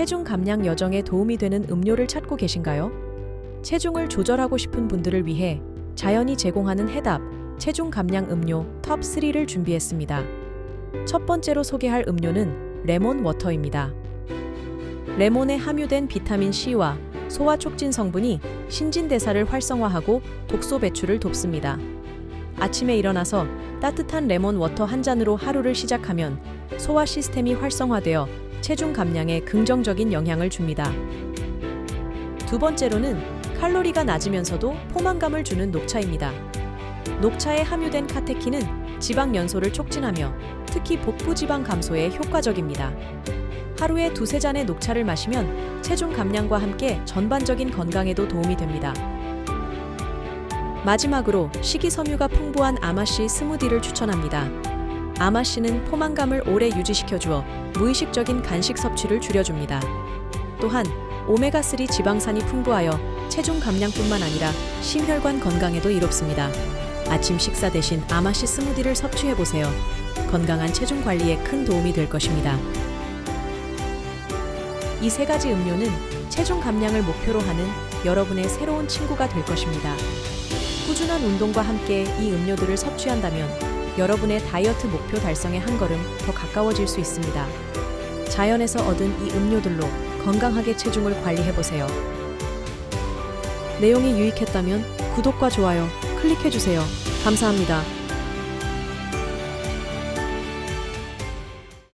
체중 감량 여정에 도움이 되는 음료를 찾고 계신가요? 체중을 조절하고 싶은 분들을 위해 자연이 제공하는 해답, 체중 감량 음료 톱 3를 준비했습니다. 첫 번째로 소개할 음료는 레몬 워터입니다. 레몬에 함유된 비타민 C와 소화 촉진 성분이 신진대사를 활성화하고 독소 배출을 돕습니다. 아침에 일어나서 따뜻한 레몬 워터 한 잔으로 하루를 시작하면 소화 시스템이 활성화되어 체중 감량에 긍정적인 영향을 줍니다. 두 번째로는 칼로리가 낮으면서도 포만감을 주는 녹차입니다. 녹차에 함유된 카테킨은 지방 연소를 촉진하며 특히 복부 지방 감소에 효과적입니다. 하루에 두세 잔의 녹차를 마시면 체중 감량과 함께 전반적인 건강에도 도움이 됩니다. 마지막으로 식이섬유가 풍부한 아마씨 스무디를 추천합니다. 아마 씨는 포만감을 오래 유지시켜 주어 무의식적인 간식 섭취를 줄여줍니다. 또한 오메가3 지방산이 풍부하여 체중 감량뿐만 아니라 심혈관 건강에도 이롭습니다. 아침 식사 대신 아마씨 스무디를 섭취해 보세요. 건강한 체중 관리에 큰 도움이 될 것입니다. 이 세 가지 음료는 체중 감량을 목표로 하는 여러분의 새로운 친구가 될 것입니다. 꾸준한 운동과 함께 이 음료들을 섭취한다면 여러분의 다이어트 목표 달성에 한 걸음 더 가까워질 수 있습니다. 자연에서 얻은 이 음료들로 건강하게 체중을 관리해 보세요. 내용이 유익했다면 구독과 좋아요 클릭해 주세요. 감사합니다.